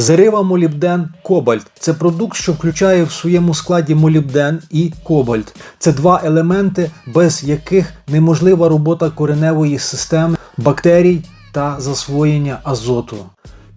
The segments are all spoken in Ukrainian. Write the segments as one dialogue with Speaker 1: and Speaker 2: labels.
Speaker 1: Зарива молібден кобальт це продукт, що включає в своєму складі молібден і кобальт. Це два елементи, без яких неможлива робота кореневої системи, бактерій та засвоєння азоту.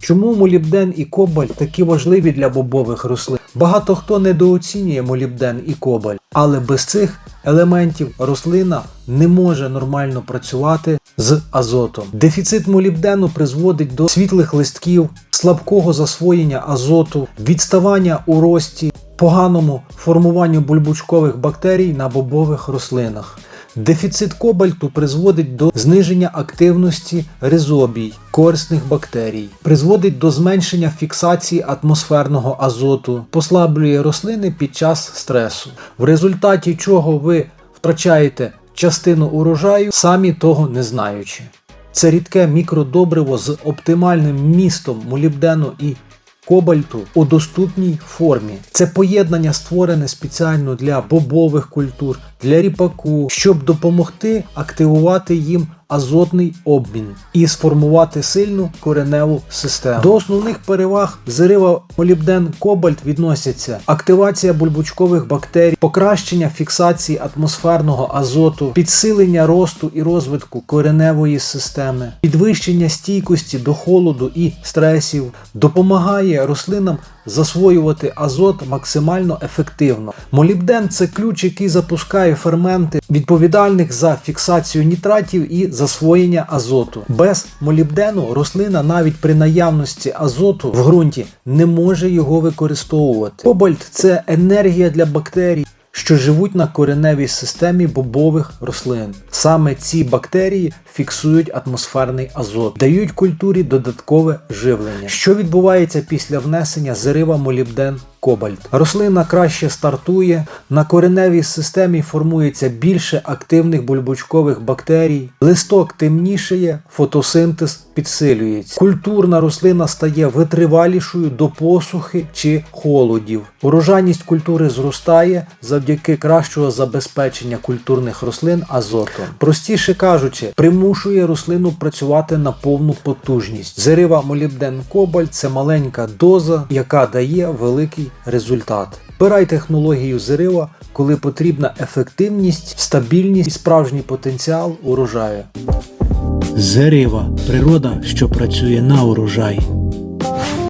Speaker 1: Чому молібден і кобальт такі важливі для бобових рослин? Багато хто недооцінює молібден і кобальт, але без цих елементів рослина не може нормально працювати з азотом. Дефіцит молібдену призводить до світлих листків, слабкого засвоєння азоту, відставання у рості, поганому формуванню бульбучкових бактерій на бобових рослинах. Дефіцит кобальту призводить до зниження активності ризобій, корисних бактерій, призводить до зменшення фіксації атмосферного азоту, послаблює рослини під час стресу, в результаті чого ви втрачаєте частину урожаю, самі того не знаючи. Це рідке мікродобриво з оптимальним містом молібдену і кобальту у доступній формі. Це поєднання створене спеціально для бобових культур, для ріпаку, щоб допомогти активувати їм азотний обмін і сформувати сильну кореневу систему. До основних переваг зарива молібден кобальт відносяться активація бульбучкових бактерій, покращення фіксації атмосферного азоту, підсилення росту і розвитку кореневої системи, підвищення стійкості до холоду і стресів, допомагає рослинам засвоювати азот максимально ефективно. Молібден це ключ, який запускає ферменти, відповідальних за фіксацію нітратів і засвоєння азоту. Без молібдену рослина навіть при наявності азоту в ґрунті не може його використовувати. Кобальт це енергія для бактерій. Що живуть на кореневій системі бобових рослин. Саме ці бактерії фіксують атмосферний азот, дають культурі додаткове живлення. Що відбувається після внесення зарива молібден кобальт? Рослина краще стартує, на кореневій системі формується більше активних бульбочкових бактерій, листок темнішає, фотосинтез підсилюється. Культурна рослина стає витривалішою до посухи чи холодів. Урожайність культури зростає завдяки кращого забезпечення культурних рослин азотом. Простіше кажучи, примушує рослину працювати на повну потужність. Зарива молібден кобальт це маленька доза, яка дає великий результат. Вибирай технологію зерива, коли потрібна ефективність, стабільність і справжній потенціал урожаю.
Speaker 2: Зерива природа, що працює на урожай.